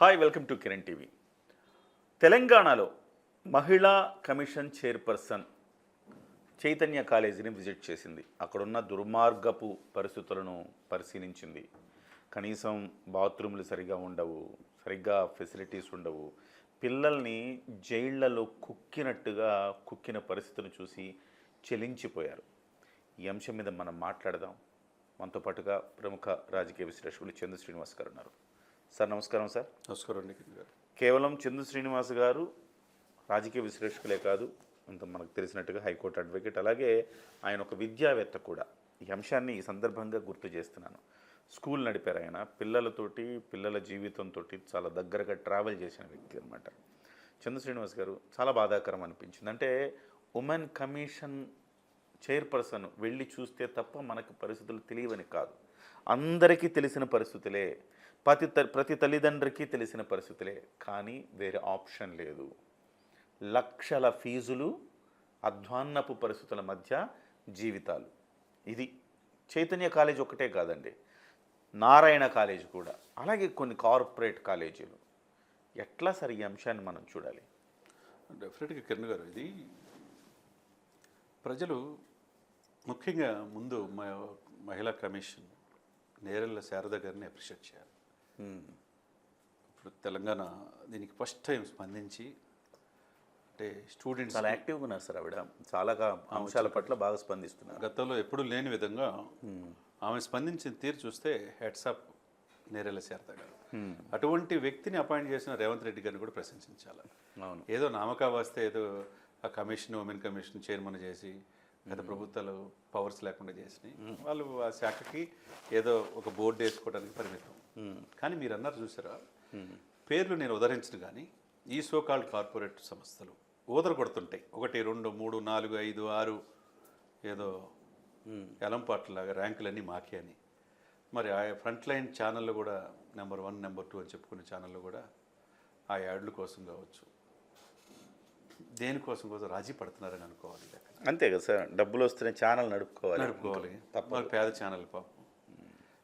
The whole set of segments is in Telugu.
Hi welcome to Kiran TV తెలంగాణలో మహిళా కమిషన్ చైర్పర్సన్ చైతన్య కాలేజీని విజిట్ చేసింది. అక్కడున్న దుర్మార్గపు పరిస్థితులను పరిశీలించింది. కనీసం బాత్రూమ్లు సరిగా ఉండవు సరిగ్గా ఫెసిలిటీస్ ఉండవు. పిల్లల్ని జైళ్ళలో కుక్కినట్టుగా కుక్కిన పరిస్థితులు చూసి చెలించిపోయారు. ఈ అంశం మీద మనం మాట్లాడదాం. మనతో పాటుగా ప్రముఖ రాజకీయ విశ్లేషకులు చంద్ర శ్రీనివాస్ గారు ఉన్నారు. సార్ నమస్కారం సార్. నమస్కారం అండి కేవలం చందు శ్రీనివాస్ గారు రాజకీయ విశ్లేషకులే కాదు అంత మనకు తెలిసినట్టుగా హైకోర్టు అడ్వకేట్ అలాగే ఆయన ఒక విద్యావేత్త కూడా. ఈ అంశాన్ని ఈ సందర్భంగా గుర్తు చేస్తున్నాను. స్కూల్ నడిపారు ఆయన. పిల్లలతోటి పిల్లల జీవితంతో చాలా దగ్గరగా ట్రావెల్ చేసిన వ్యక్తి అనమాట చందు శ్రీనివాస్ గారు చాలా బాధాకరం అనిపించింది. అంటే ఉమెన్ కమిషన్ చైర్పర్సన్ వెళ్ళి చూస్తే తప్ప మనకు పరిస్థితులు తెలియవని కాదు. అందరికీ తెలిసిన పరిస్థితులే ప్రతి త- ప్రతి తల్లిదండ్రికి తెలిసిన పరిస్థితులే కానీ వేరే ఆప్షన్ లేదు. లక్షల ఫీజులు అధ్వాన్నపు పరిస్థితుల మధ్య జీవితాలు. ఇది చైతన్య కాలేజ్ ఒకటే కాదండి నారాయణ కాలేజ్ కూడా. అలాగే కొన్ని కార్పొరేట్ కాలేజీలు. ఎట్లా సరే ఈ అంశాన్ని మనం చూడాలి? డెఫినెట్గా కిరణ్ గారు ఇది ప్రజలు ముఖ్యంగా ముందు మ- మహిళా కమిషన్ నేరెళ్ళ శారద గారిని అప్రిషియేట్ చేయాలి. ఇప్పుడు తెలంగాణ దీనికి ఫస్ట్ టైం స్పందించి అంటే స్టూడెంట్స్ చాలా యాక్టివ్గా ఉన్నారు సార్ ఆవిడ. చాలా గా- అంశాల పట్ల బాగా స్పందిస్తున్నారు. గతంలో ఎప్పుడూ లేని విధంగా ఆమె స్పందించిన తీరు చూస్తే హెడ్సప్ నేరెళ్ళ శారద గారు. అటువంటి వ్యక్తిని అపాయింట్ చేసిన రేవంత్ రెడ్డి గారిని కూడా ప్రశంసించాలి. అవును. ఏదో నామకా వస్తే ఏదో ఆ కమిషన్ ఉమెన్ కమిషన్ చైర్మన్ చేసి గత ప్రభుత్వాలు పవర్స్ లేకుండా చేసినాయి. వాళ్ళు ఆ శాఖకి ఏదో ఒక బోర్డు వేసుకోవడానికి పరిమితం. కానీ మీరు అన్నారు చూసారా? పేర్లు నేను ఉదహరించను కానీ ఈ సోకాల్డ్ కార్పొరేట్ సంస్థలు ఊదర కొడుతుంటాయి ఒకటి రెండు మూడు నాలుగు ఐదు ఆరు ఏదో ఎలంపాట్లాగా ర్యాంకులన్నీ మాకే అని మరి ఆ ఫ్రంట్ లైన్ ఛానళ్ళు కూడా నెంబర్ వన్ నెంబర్ టూ అని చెప్పుకునే ఛానళ్ళు కూడా ఆ యాడ్ల కోసం కావచ్చు. దేనికోసం కోసం రాజీ పడుతున్నారని అనుకోవాలి. అంతే కదా సార్ డబ్బులు వస్తేనే ఛానల్ నడుపుకోవాలి. నడుపుకోవాలి. మరి పేద ఛానల్ పాపం.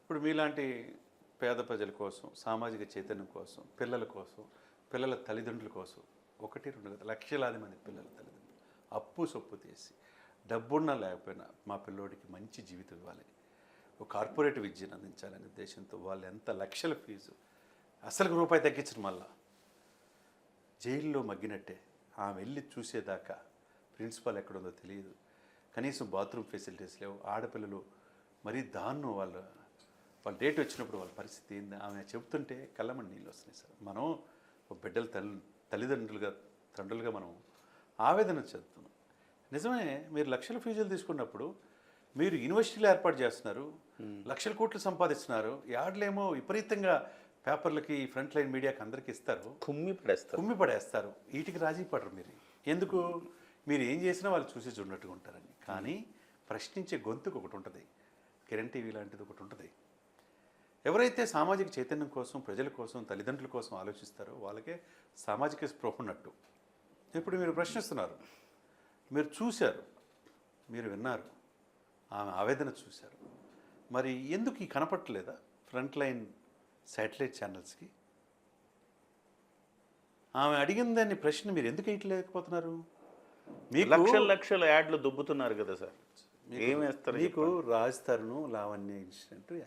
ఇప్పుడు మీలాంటి పేద ప్రజల కోసం సామాజిక చైతన్యం కోసం పిల్లల కోసం పిల్లల తల్లిదండ్రుల కోసం ఒకటి రెండు లక్షలాది మంది పిల్లల తల్లిదండ్రులు అప్పు సొప్పు తీసి డబ్బున్నా లేకపోయినా మా పిల్లోడికి మంచి జీవితం ఇవ్వాలి. ఒక కార్పొరేట్ విద్యను అందించాలనే ఉద్దేశంతో వాళ్ళు ఎంత లక్షల ఫీజు అసలు రూపాయి తగ్గించడం మళ్ళా. జైల్లో మగ్గినట్టే ఆమె వెళ్ళి చూసేదాకా ప్రిన్సిపాల్ ఎక్కడుందో తెలియదు. కనీసం బాత్రూమ్ ఫెసిలిటీస్ లేవు. ఆడపిల్లలు మరీ దారుణం వాళ్ళ వాళ్ళ డేట్ వచ్చినప్పుడు వాళ్ళ పరిస్థితి ఏంది? ఆమె చెబుతుంటే కళ్ళమని నీళ్ళు వస్తున్నాయి సార్. మనం ఒక బిడ్డల తల్లి తల్లిదండ్రులుగా తండ్రులుగా మనం ఆవేదన చెందుతున్నాం. నిజమే మీరు లక్షల ఫీజులు తీసుకున్నప్పుడు మీరు యూనివర్సిటీలు ఏర్పాటు చేస్తున్నారు. లక్షల కోట్లు సంపాదిస్తున్నారు. యాడ్లేమో విపరీతంగా పేపర్లకి ఫ్రంట్ లైన్ మీడియాకి అందరికి ఇస్తారు. కుమ్మి పడేస్తారు. కుమ్మి పడేస్తారు. వీటికి రాజీ పడరు మీరు. ఎందుకు? మీరు ఏం చేసినా వాళ్ళు చూసి చూడనట్టుగా ఉంటారని కానీ ప్రశ్నించే గొంతుకు ఒకటి ఉంటుంది. కిరణ్ టీవీ లాంటిది ఒకటి ఉంటుంది. ఎవరైతే సామాజిక చైతన్యం కోసం ప్రజల కోసం తల్లిదండ్రుల కోసం ఆలోచిస్తారో వాళ్ళకే సామాజిక స్పృహ ఉన్నట్టు. ఇప్పుడు మీరు ప్రశ్నిస్తున్నారు. మీరు చూశారు. మీరు విన్నారు. ఆమె ఆవేదన చూశారు. మరి ఎందుకు ఈ కనపట్టలేదా ఫ్రంట్ లైన్ శాటిలైట్ ఛానల్స్కి? ఆమె అడిగిన దాన్ని ప్రశ్న మీరు ఎందుకు వేయట్లేకపోతున్నారు? మీకు లక్షల లక్షల యాడ్లు దుబ్బుతున్నారు కదా సార్. ఏం వేస్తారు మీకు రాజ్ తరుణ్ లావణ్య ఇన్సిడెంట్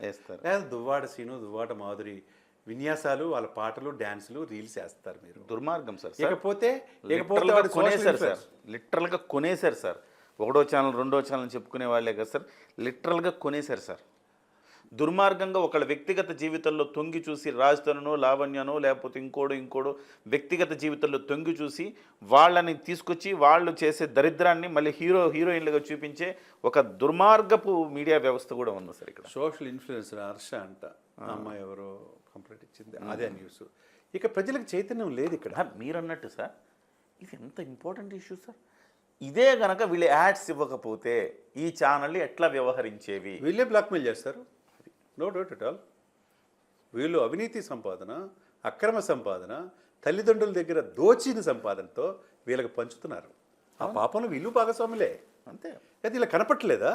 వేస్తారు. లేదా దువ్వాడ సీను దువ్వాడ మాధురి విన్యాసాలు వాళ్ళ పాటలు డ్యాన్సులు రీల్స్ వేస్తారు మీరు. దుర్మార్గం సార్. వాడి social కొనేశారు సార్. లిటరల్గా కొనేశారు సార్. ఒకటో ఛానల్ రెండో ఛానల్ చెప్పుకునే వాళ్ళే కదా సార్. లిటరల్గా కొనేశారు సార్. దుర్మార్గంగా ఒకళ్ళ వ్యక్తిగత జీవితంలో తొంగి చూసి రాజధానో లావణ్యనో లేకపోతే ఇంకోడు ఇంకోడు వ్యక్తిగత జీవితంలో తొంగి చూసి వాళ్ళని తీసుకొచ్చి వాళ్ళు చేసే దరిద్రాన్ని మళ్ళీ హీరో హీరోయిన్లుగా చూపించే ఒక దుర్మార్గపు మీడియా వ్యవస్థ కూడా ఉంది సార్ ఇక్కడ. సోషల్ ఇన్ఫ్లుయెన్సర్ హర్ష అంట. ఆ. అమ్మాయి ఎవరో కంప్లైంట్ ఇచ్చింది. అదే న్యూస్. ఇక ప్రజలకు చైతన్యం లేదు ఇక్కడ. మీరు అన్నట్టు సార్ ఇది ఎంత ఇంపార్టెంట్ ఇష్యూ సార్? ఇదే గనక వీళ్ళు యాడ్స్ ఇవ్వకపోతే ఈ ఛానళ్ళు ఎట్లా వ్యవహరించేవి? వీళ్ళే బ్లాక్మెయిల్ చేస్తారు. నో డౌట్ అట్ ఆల్ వీళ్ళు అవినీతి సంపాదన అక్రమ సంపాదన తల్లిదండ్రుల దగ్గర దోచిన సంపాదనతో వీళ్ళకి పంచుతున్నారు. ఆ పాపంలో వీళ్ళు భాగస్వాములే. అంతే. అయితే ఇలా కనపట్లేదా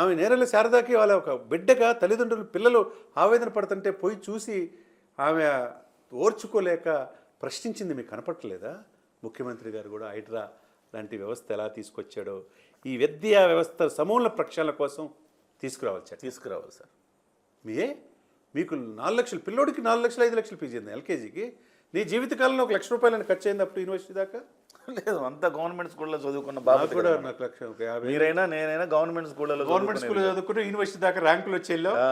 ఆమె నేరల శారదాకి వాళ్ళ ఒక బిడ్డగా తల్లిదండ్రులు పిల్లలు ఆవేదన పడుతుంటే పోయి చూసి ఆమె ఓర్చుకోలేక ప్రశ్నించింది మీకు కనపట్టలేదా? ముఖ్యమంత్రి గారు కూడా హైడ్రా లాంటి వ్యవస్థ ఎలా తీసుకొచ్చాడో? ఈ విద్యా వ్యవస్థ సమూల ప్రక్షాళన కోసం తీసుకురావాలి చట్టం తీసుకురావాలి సార్. మీయే మీకు నాలుగు లక్షలు పిల్లోడికి నాలుగు లక్షలు ఐదు లక్షలు ఫీజు అయింది ఎల్కేజీకి? నీ జీవితకాలంలో ఒక లక్ష రూపాయలని ఖర్చు అయింది అప్పుడు యూనివర్సిటీ దాకా? లేదు అంతా గవర్నమెంట్ స్కూల్లో చదువుకున్న బాబు కూడా నాకు లక్ష ఒక యాభై మీరైనా నేనైనా గవర్నమెంట్ స్కూళ్ళలో గవర్నమెంట్ స్కూల్ చదువుకుంటూ యూనివర్సిటీ దాకా ర్యాంకులు వచ్చేలో ఆ.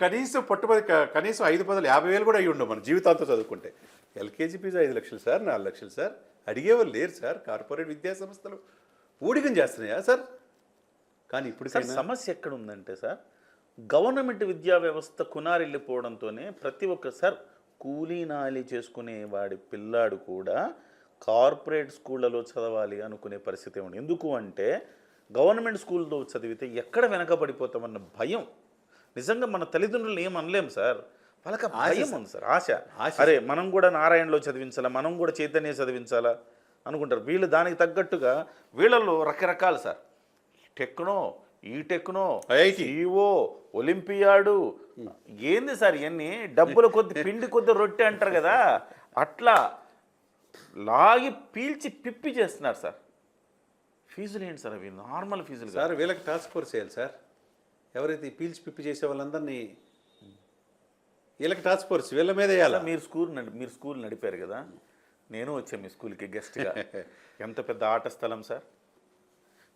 కనీసం పట్టుబడి కనీసం ఐదు పదులు యాభై వేలు కూడా అయ్యి ఉండవు మన జీవితాంతం చదువుకుంటే. ఎల్కేజీ ఫీజు ఐదు లక్షలు సార్ నాలుగు లక్షలు సార్. అడిగేవాళ్ళు లేరు సార్ కార్పొరేట్ విద్యా సంస్థలు. ఊడిగం చేస్తున్నాయా సార్? కానీ ఇప్పుడు సమస్య ఎక్కడ ఉందంటే సార్ గవర్నమెంట్ విద్యా వ్యవస్థ కునారిల్లిపోవడంతోనే ప్రతి ఒక్క సార్ కూలీ నాలి చేసుకునే వాడి పిల్లాడు కూడా కార్పొరేట్ స్కూళ్ళలో చదవాలి అనుకునే పరిస్థితి ఉంది ఎందుకు అంటే గవర్నమెంట్ స్కూల్లో చదివితే ఎక్కడ వెనకబడిపోతామన్న భయం. నిజంగా మన తల్లిదండ్రులు ఏం అనలేం సార్? వాళ్ళకి భయం ఉంది సార్ ఆశ. అరే మనం కూడా నారాయణలో చదివించాలా? మనం కూడా చైతన్య చదివించాలా? అనుకుంటారు. వీళ్ళు దానికి తగ్గట్టుగా వీళ్ళలో రకరకాలు సార్. టెక్నో ఈ టెక్నో IIT. ఈవో ఒలింపియాడు. ఏంది సార్ ఇవన్నీ డబ్బుల కొద్ది పిండి కొద్ది రొట్టె అంటారు కదా. అట్లా లాగి పీల్చి పిప్పి చేస్తున్నారు సార్. ఫీజులు ఏంటి సార్ అవి? నార్మల్ ఫీజులు. సార్ వీళ్ళకి టాస్క్ ఫోర్స్ చేయాలి సార్. ఎవరైతే పీల్చి పిప్పి చేసే వాళ్ళందరినీ వీళ్ళకి టాస్క్ ఫోర్స్ వీళ్ళ మీద వేయాలి? మీరు స్కూల్ నడి మీరు స్కూల్ నడిపారు కదా. నేను వచ్చాను మీ స్కూల్కి గెస్ట్గా. ఎంత పెద్ద ఆట స్థలం సార్?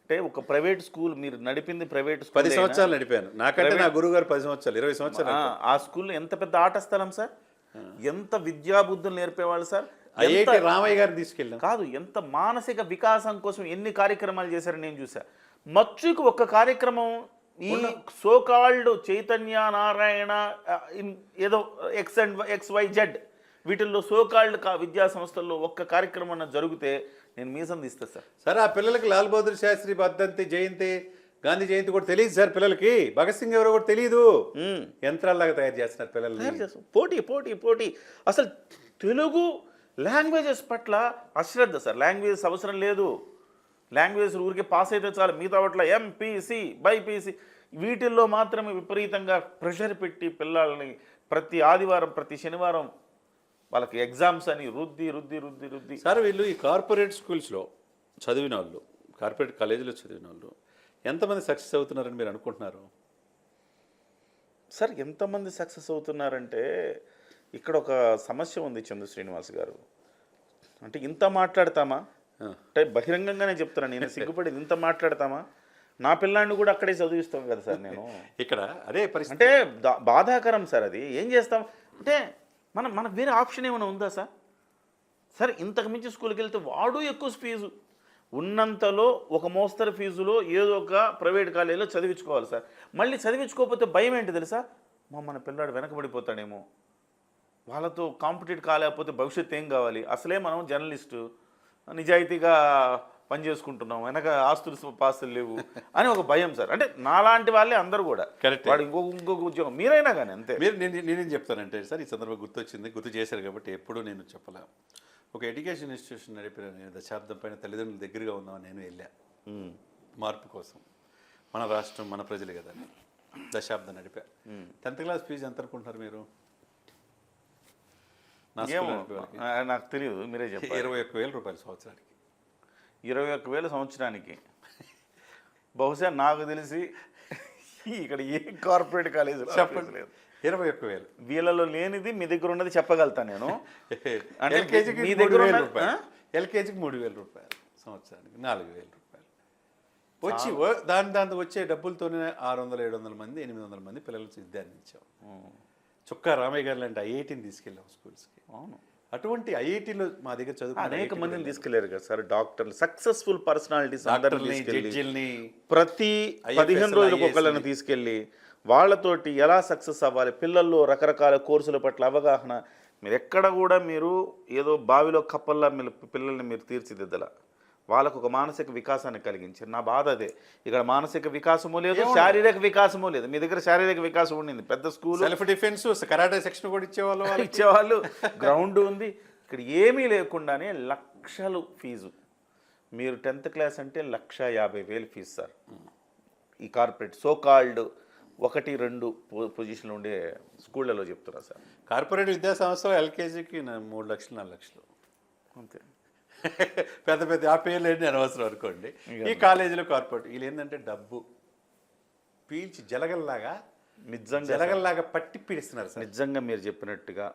అంటే ఒక ప్రైవేట్ స్కూల్ మీరు నడిపింది ప్రైవేట్ స్కూల్ పది సంవత్సరాలు నడిపాను. నాకంటే నా గురువు గారు పది సంవత్సరాలు ఇరవై సంవత్సరాలు ఆ, స్కూల్లో ఎంత పెద్ద ఆట స్థలం సార్? ఎంత విద్యాబుద్ధులు నేర్పేవాళ్ళు సార్? ఐఐటి రామయ్య గారిని తీసుకెళ్ళాం. కాదు ఎంత మానసిక వికాసం కోసం ఎన్ని కార్యక్రమాలు చేశారని నేను చూసా మచ్చుకు ఒక కార్యక్రమం ఈ సోకాల్డ్ చైతన్య నారాయణ ఏదో X and X Y Z వీటిల్లో సోకాల్డ్ కా విద్యా సంస్థల్లో ఒక్క కార్యక్రమం జరిగితే నేను మీసం తీస్తా సార్. సార్ ఆ పిల్లలకి లాల్ బహదూర్ శాస్త్రి వర్ధంతి జయంతి గాంధీ జయంతి కూడా తెలియదు సార్ పిల్లలకి. భగత్ సింగ్ ఎవరో కూడా తెలియదు. యంత్రాల్లాగా తయారు చేస్తున్నారు చేస్తాం పోటీ పోటీ పోటీ. అసలు తెలుగు లాంగ్వేజెస్ పట్ల అశ్రద్ధ సార్. లాంగ్వేజెస్ అవసరం లేదు. లాంగ్వేజెస్ ఊరికే పాస్ అయితే చాలు. మిగతా పట్ల ఎంపీసీ బైపీసీ వీటిల్లో మాత్రమే విపరీతంగా ప్రెషర్ పెట్టి పిల్లల్ని ప్రతి ఆదివారం ప్రతి శనివారం వాళ్ళకి ఎగ్జామ్స్ అని రుద్ది రుద్ది రుద్ది రుద్ది. సార్ వీళ్ళు ఈ కార్పొరేట్ స్కూల్స్లో చదివిన వాళ్ళు కార్పొరేట్ కాలేజీలో చదివిన వాళ్ళు ఎంతమంది సక్సెస్ అవుతున్నారని మీరు అనుకుంటున్నారు? సార్ ఎంతమంది సక్సెస్ అవుతున్నారంటే ఇక్కడ ఒక సమస్య ఉంది చందు శ్రీనివాస్ గారు. అంటే ఇంత మాట్లాడతామా. అంటే బహిరంగంగానే చెప్తున్నాను నేను సిగ్గుపడి ఇంత మాట్లాడతామా? నా పిల్లాడిని కూడా అక్కడే చదివిస్తాం కదా సార్ నేను. ఇక్కడ అదే పరిస్థితి. అంటే బాధాకరం సార్ అది. ఏం చేస్తాం? అంటే మనం మనకు వేరే ఆప్షన్ ఏమైనా ఉందా సార్? సరే ఇంతకు మించి స్కూల్కి వెళ్తే వాడు ఎక్కువ ఫీజు. ఉన్నంతలో ఒక మోస్తరు ఫీజులో ఏదో ఒక ప్రైవేట్ కాలేజీలో చదివించుకోవాలి సార్. మళ్ళీ చదివించుకోకపోతే భయం ఏంటి తెలుసా? మా మన పిల్లాడు వెనకబడిపోతాడేమో. వాళ్ళతో కాంపిటేట్ కాలేకపోతే భవిష్యత్తు ఏం కావాలి? అసలే మనం జర్నలిస్టు నిజాయితీగా పని చేసుకుంటున్నాం వెనక ఆస్తులు పాస్తులు లేవు అని ఒక భయం సార్. అంటే నాలాంటి వాళ్ళే అందరూ కూడా. Correct. వాడు ఇంకొక ఇంకొక ఉద్యోగం. మీరైనా కానీ అంతే. మీరు నేను నేనేం చెప్తానంటే సార్ ఈ సందర్భం గుర్తొచ్చింది గుర్తు చేశారు కాబట్టి ఎప్పుడూ నేను చెప్పలే. ఒక ఎడ్యుకేషన్ ఇన్స్టిట్యూషన్ నడిపిన నేను దశాబ్దం పైన తల్లిదండ్రుల దగ్గరగా ఉందామని నేను వెళ్ళా. మార్పు కోసం. మన రాష్ట్రం మన ప్రజలు కదా. దశాబ్దం నడిపా. టెన్త్ క్లాస్ ఫీజు ఎంత అనుకుంటున్నారు మీరు? నాకు తెలియదు మీరే చెప్పారు ఇరవై ఒక్క వేల రూపాయలు సంవత్సరానికి. ఇరవై ఒక్క వేల సంవత్సరానికి. బహుశా నాకు తెలిసి ఇక్కడ ఏ కార్పొరేట్ కాలేజ్ చెప్పండి. ఇరవై ఒక్క వేలు. వీళ్ళలో లేనిది మీ దగ్గర ఉన్నది చెప్పగలుగుతా నేను. అంటే ఎల్కేజీకి మీ దగ్గర రూపాయలు? ఎల్కేజీకి మూడు వేల రూపాయలు సంవత్సరానికి. నాలుగు వేల రూపాయలు. వచ్చి దాని దాంతో వచ్చే డబ్బులతోనే ఆరు వందల ఏడు వందల మంది ఎనిమిది వందల మంది పిల్లలకు విద్యాన్ని ఇచ్చాం. చుక్కా రామయ్య గారు లాంటి ఐఐటీని తీసుకెళ్ళాం స్కూల్స్కి. అవును. అటువంటి ఐఐటీలో మా దగ్గర చదువుకున్న అనేక మందిని తీసుకెళ్ళారు కదా సార్. డాక్టర్లు సక్సెస్ఫుల్ పర్సనాలిటీస్ అందరిని ప్రతి పదిహేను రోజులకు ఒకళ్ళని తీసుకెళ్ళి వాళ్ళతోటి ఎలా సక్సెస్ అవ్వాలి పిల్లల్లో రకరకాల కోర్సుల పట్ల అవగాహన. మీరు ఎక్కడ కూడా మీరు ఏదో బావిలో కప్పల్లా పిల్లల్ని మీరు తీర్చిదిద్దల. వాళ్ళకు ఒక మానసిక వికాసాన్ని కలిగించారు. నా బాధ అదే. ఇక్కడ మానసిక వికాసము లేదు శారీరక వికాసము లేదు. మీ దగ్గర శారీరక వికాసం ఉండింది. పెద్ద school. Self defence karate section కూడా ఇచ్చేవాళ్ళు ఇచ్చేవాళ్ళు. గ్రౌండ్ ఉంది. ఇక్కడ ఏమీ లేకుండానే లక్షలు ఫీజు. మీరు టెన్త్ క్లాస్ అంటే లక్ష యాభై వేలు ఫీజు సార్. ఈ కార్పొరేట్ సో కాల్డ్ ఒకటి రెండు పొజిషన్లు ఉండే స్కూళ్ళలో చెప్తున్నా సార్. కార్పొరేట్ విద్యా సంస్థలో ఎల్కేజీకి మూడు లక్షలు నాలుగు లక్షలు. అంతే. పెద్ద పెద్ద ఆ పేర్లు ఏంటి అనవసరం అనుకోండి. ఈ కాలేజీలో కార్పొరేట్ వీళ్ళు ఏంటంటే డబ్బు. పీల్చి జలగల్లాగా నిజంగా జలగల్లాగా పట్టి పీడిస్తున్నారు సార్. నిజంగా మీరు చెప్పినట్టుగా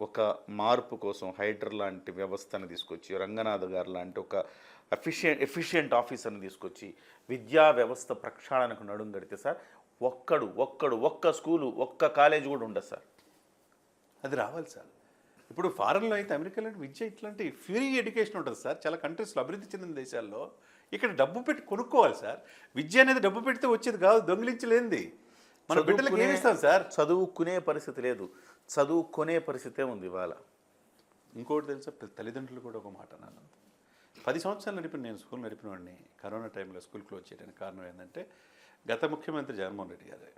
ఒక మార్పు కోసం హైడ్రర్ లాంటి వ్యవస్థను తీసుకొచ్చి రంగనాథ్ గారు లాంటి ఒక ఎఫిషియెంట్ ఎఫిషియెంట్ ఆఫీసర్ని తీసుకొచ్చి విద్యా వ్యవస్థ ప్రక్షాళనకు నడుం గడితే సార్ ఒక్కడు ఒక్కడు ఒక్క స్కూలు ఒక్క కాలేజ్ కూడా ఉండదు సార్. అది రావాలి సార్. ఇప్పుడు ఫారెన్లో అయితే అమెరికాలో విద్య ఇట్లాంటి ఫ్రీ ఎడ్యుకేషన్ ఉంటుంది సార్. చాలా కంట్రీస్లో అభివృద్ధి చెందిన దేశాల్లో ఇక్కడ డబ్బు పెట్టి కొనుక్కోవాలి సార్. విద్య అనేది డబ్బు పెడితే వచ్చేది కాదు దొంగిలించలేంది. మన బిడ్డలకు ఏమి ఇస్తాం సార్? చదువుకునే పరిస్థితి లేదు. చదువుకునే పరిస్థితే ఉంది ఇవాళ. ఇంకోటి తెలుసా? తల్లిదండ్రులు కూడా ఒక మాట అన్నాను. పది సంవత్సరాలు నడిపిన నేను స్కూల్ నడిపిన వాడిని. కరోనా టైంలో స్కూల్ క్లోజ్ చేయడానికి కారణం ఏంటంటే గత ముఖ్యమంత్రి జగన్మోహన్ రెడ్డి గారే.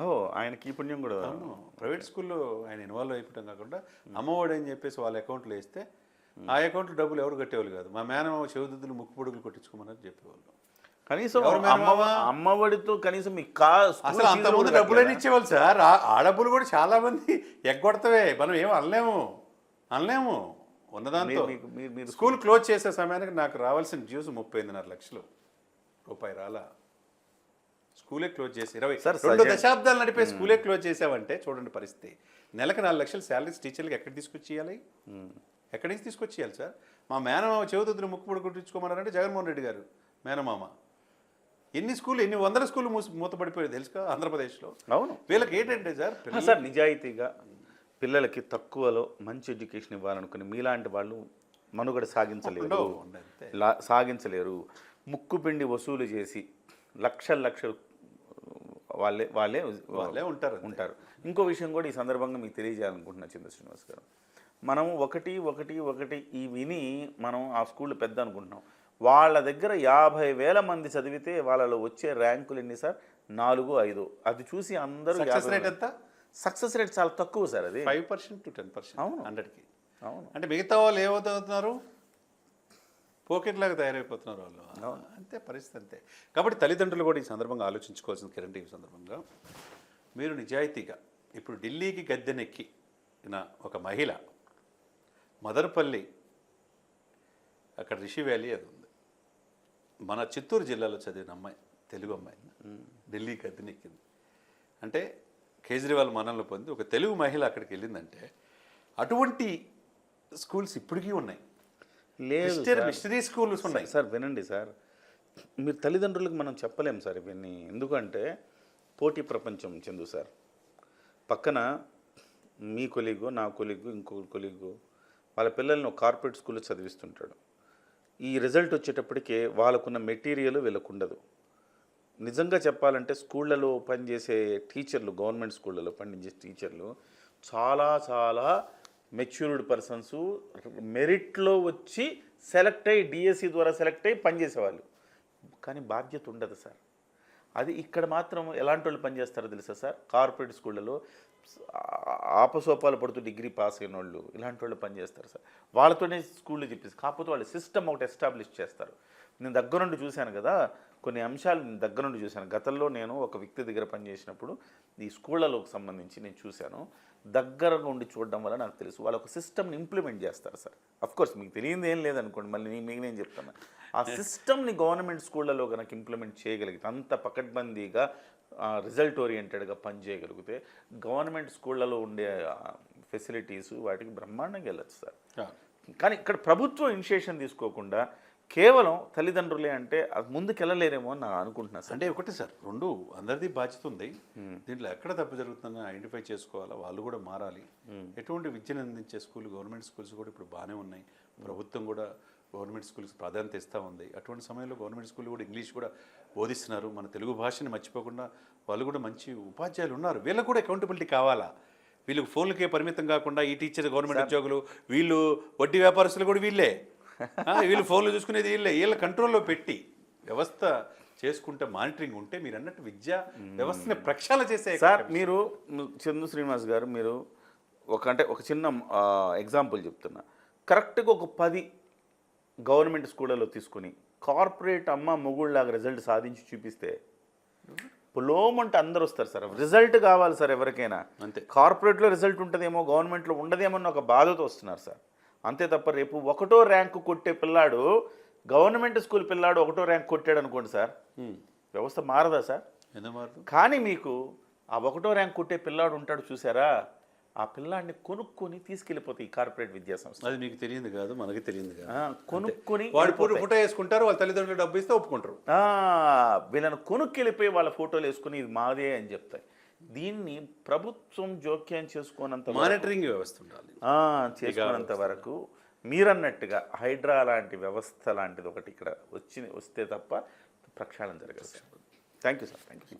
ఓ ఆయనకి ఈ పుణ్యం కూడా. ప్రైవేట్ స్కూల్లో ఆయన ఇన్వాల్వ్ అయిపోవడం కాకుండా అమ్మఒడి అని చెప్పేసి వాళ్ళ అకౌంట్లో వేస్తే ఆ అకౌంట్లో డబ్బులు ఎవరు కట్టేవాళ్ళు కాదు. మా మేనమామ చెవుదుద్దులు ముక్కు పొడుగులు కొట్టించుకోమని చెప్పేవాళ్ళు. కనీసం? అమ్మఒడితో కనీసం మీ కా అసలు అంత ఫీజులు ముందు కూడా డబ్బులని? ఇచ్చేవాళ్ళు సార్. ఆ- డబ్బులు కూడా చాలా మంది ఎగ్గొడతవే. మనం ఏం అనలేము. అనలేము. ఉన్నదాంతో. మీరు- మీరు- మీరు స్కూల్ క్లోజ్ చేసే సమయానికి నాకు రావాల్సిన డ్యూస్ ముప్పై ఎనిమిదిన్నర లక్షలు. రూపాయి రాలా. స్కూలే క్లోజ్ చేసి ఇరవై సార్, రెండు దశాబ్దాలు నడిపే స్కూలే క్లోజ్ చేసావంటే చూడండి పరిస్థితి. నెలకు నాలుగు లక్షలు శాలరీస్ టీచర్లకు ఎక్కడ తీసుకొచ్చి ఇవ్వాలి ఎక్కడి నుంచి తీసుకొచ్చి ఇవ్వాలి సార్? మా మేనమామ చెవుతుద్దులు ముక్కుపుడు కుట్టించుకోమన్నారంటే జగన్మోహన్ రెడ్డి గారు మేనమామ. ఎన్ని స్కూల్ ఎన్ని వందల స్కూళ్ళు మూసి మూతపడిపోయాయి తెలుసుగా ఆంధ్రప్రదేశ్లో? అవును. వీళ్ళకి ఏంటంటే సార్ సార్ నిజాయితీగా పిల్లలకి తక్కువలో మంచి ఎడ్యుకేషన్ ఇవ్వాలనుకుని మీలాంటి వాళ్ళు మనుగడ సాగించలేరు. సాగించలేరు. ముక్కు పిండి వసూలు చేసి లక్షల లక్షలు వాళ్ళే వాళ్ళే వాళ్ళే ఉంటారు. ఉంటారు. ఇంకో విషయం కూడా ఈ సందర్భంగా మీకు తెలియజేయాలనుకుంటున్నా చంద్ర శ్రీనివాస్ గారు. మనం ఒకటి ఒకటి ఒకటి ఈ విని మనం ఆ స్కూల్ పెద్ద అనుకుంటున్నాం. వాళ్ళ దగ్గర యాభై వేల మంది చదివితే వాళ్ళలో వచ్చే ర్యాంకులు ఎన్ని సార్? నాలుగు ఐదు. అది చూసి అందరూ సక్సెస్ రేట్ ఎంత? సక్సెస్ రేట్ చాలా తక్కువ సార్ అది. Five percent to ten percent అవును. హండ్రెడ్కి. అవును. అంటే మిగతా వాళ్ళు ఏమవుతున్నారు? లాగా తయారైపోతున్నారు వాళ్ళు. అంతే పరిస్థితి అంతే. కాబట్టి తల్లిదండ్రులు కూడా ఈ సందర్భంగా ఆలోచించుకోవాల్సిన కిరణ్ టీవీ సందర్భంగా. మీరు నిజాయితీగా ఇప్పుడు ఢిల్లీకి గద్దెనెక్కి నా ఒక మహిళ మదర్పల్లి అక్కడ రిషి వ్యాలీ అది ఉంది. మన చిత్తూరు జిల్లాలో చదివిన అమ్మాయి తెలుగు అమ్మాయి ఢిల్లీకి గద్దెనెక్కింది. అంటే కేజ్రీవాల్ మనల్ని పొంది ఒక తెలుగు మహిళ అక్కడికి వెళ్ళిందంటే అటువంటి స్కూల్స్ ఇప్పటికీ ఉన్నాయి. లేదు మిస్టర్ స్కూల్స్ ఉన్నాయి. సార్ వినండి సార్. మీరు తల్లిదండ్రులకు మనం చెప్పలేం సార్ ఇవన్నీ. ఎందుకంటే పోటీ ప్రపంచం చెందు సార్. పక్కన మీ కొలీగు నా కొలీగు ఇంకో కొలీగు వాళ్ళ పిల్లల్ని ఒక కార్పొరేట్ స్కూల్లో చదివిస్తుంటాడు. ఈ రిజల్ట్ వచ్చేటప్పటికే వాళ్ళకున్న మెటీరియల్ వీళ్ళకు ఉండదు నిజంగా చెప్పాలంటే స్కూళ్ళలో పనిచేసే టీచర్లు గవర్నమెంట్ స్కూళ్ళలో పనిచేసే టీచర్లు చాలా చాలా మెచ్యూర్డ్ పర్సన్స్ మెరిట్లో వచ్చి సెలెక్ట్ అయ్యి డిఎస్సి ద్వారా సెలెక్ట్ అయ్యి పనిచేసేవాళ్ళు. కానీ బాధ్యత ఉండదు సార్. అది ఇక్కడ మాత్రం ఎలాంటి వాళ్ళు పనిచేస్తారో తెలుసా సార్? కార్పొరేట్ స్కూళ్ళలో ఆపసోపాలు పడుతూ డిగ్రీ పాస్ అయిన వాళ్ళు ఇలాంటి వాళ్ళు పనిచేస్తారు సార్. వాళ్ళతోనే స్కూళ్ళు చెప్పేసి కాకపోతే వాళ్ళు సిస్టమ్ ఒకటి ఎస్టాబ్లిష్ చేస్తారు. నేను దగ్గర నుండి చూశాను కదా కొన్ని అంశాలు నేను దగ్గర నుండి చూశాను. గతంలో నేను ఒక వ్యక్తి దగ్గర పనిచేసినప్పుడు ఈ స్కూళ్ళలోకి సంబంధించి నేను చూశాను. దగ్గరగా ఉండి చూడడం వల్ల నాకు తెలుసు. వాళ్ళు ఒక సిస్టమ్ని ఇంప్లిమెంట్ చేస్తారు సార్. అఫ్ కోర్స్ మీకు తెలియదు ఏం లేదనుకోండి మళ్ళీ నీ- మీకు నేను చెప్తాను ఆ సిస్టమ్ని గవర్నమెంట్ స్కూళ్ళలో కనుక ఇంప్లిమెంట్ చేయగలిగితే అంత పకడ్బందీగా రిజల్ట్ ఓరియంటెడ్గా పనిచేయగలిగితే గవర్నమెంట్ స్కూళ్ళలో ఉండే ఫెసిలిటీస్ వాటికి బ్రహ్మాండంగా వెళ్ళచ్చు సార్. కానీ ఇక్కడ ప్రభుత్వం ఇనిషియేషన్ తీసుకోకుండా కేవలం తల్లిదండ్రులే అంటే అది ముందుకెళ్ళలేరేమో అని నేను అనుకుంటున్నాను సార్. అంటే ఒకటి సార్ రెండు అందరిది బాధ్యత ఉంది. దీంట్లో ఎక్కడ తప్పు జరుగుతుందని ఐడెంటిఫై చేసుకోవాలా వాళ్ళు కూడా మారాలి. ఎటువంటి విద్యను అందించే స్కూల్ గవర్నమెంట్ స్కూల్స్ కూడా ఇప్పుడు బాగానే ఉన్నాయి. ప్రభుత్వం కూడా గవర్నమెంట్ స్కూల్స్ ప్రాధాన్యత ఇస్తూ ఉంది. అటువంటి సమయంలో గవర్నమెంట్ స్కూల్ కూడా ఇంగ్లీష్ కూడా బోధిస్తున్నారు. మన తెలుగు భాషని మర్చిపోకుండా వాళ్ళు కూడా మంచి ఉపాధ్యాయులు ఉన్నారు. వీళ్ళకు కూడా అకౌంటబిలిటీ కావాలా? వీళ్ళకి ఫోన్లకే పరిమితం కాకుండా ఈ టీచర్ గవర్నమెంట్ ఉద్యోగులు వీళ్ళు వడ్డీ వ్యాపారస్తులు కూడా వీళ్ళే. వీళ్ళు ఫోన్లు చూసుకునేది వీళ్ళే. వీళ్ళ కంట్రోల్లో పెట్టి వ్యవస్థ చేసుకుంటే మానిటరింగ్ ఉంటే మీరు అన్నట్టు విద్యా వ్యవస్థని ప్రక్షాళన చేసే సార్ మీరు చందు శ్రీనివాస్ గారు మీరు ఒక అంటే ఒక చిన్న ఎగ్జాంపుల్ చెప్తున్నా. కరెక్ట్గా ఒక పది గవర్నమెంట్ స్కూళ్ళలో తీసుకొని కార్పొరేట్ అమ్మ మొగుళ్ళలాగా రిజల్ట్ సాధించి చూపిస్తే పులోమంటే అందరు వస్తారు సార్. రిజల్ట్ కావాలి సార్ ఎవరికైనా. అంతే. కార్పొరేట్లో రిజల్ట్ ఉంటుందేమో గవర్నమెంట్లో ఉండదేమో అన్న ఒక బాధతో వస్తున్నారు సార్. అంతే తప్ప రేపు ఒకటో ర్యాంకు కొట్టే పిల్లాడు గవర్నమెంట్ స్కూల్ పిల్లాడు ఒకటో ర్యాంక్ కొట్టాడు అనుకోండి సార్ వ్యవస్థ మారదా సార్? కానీ మీకు ఆ ఒకటో ర్యాంక్ కొట్టే పిల్లాడు ఉంటాడు చూసారా? ఆ పిల్లాడిని కొనుక్కొని తీసుకెళ్ళిపోతాయి ఈ కార్పొరేట్ విద్యా సంస్థ అది మీకు తెలియదు కాదు మనకి తెలియదు కాదు. కొనుక్కొని వాడు వెళ్ళిపోతాయి. ఫోటో వేసుకుంటారు వాళ్ళ తల్లిదండ్రులు డబ్బు ఇస్తే ఒప్పుకుంటారు. వీళ్ళని కొనుక్కెళ్ళిపోయి వాళ్ళ ఫోటోలు వేసుకుని ఇది మాదే అని చెప్తాయి. దీన్ని ప్రభుత్వం జోక్యం చేసుకోనంత వరకు- మానిటరింగ్ వ్యవస్థ ఉండాలి. చేసుకున్నంత వరకు మీరన్నట్టుగా హైడ్రా లాంటి వ్యవస్థ లాంటిది ఒకటి ఇక్కడ వచ్చి వస్తే తప్ప ప్రక్షాళన జరగదు. Thank you sir thank you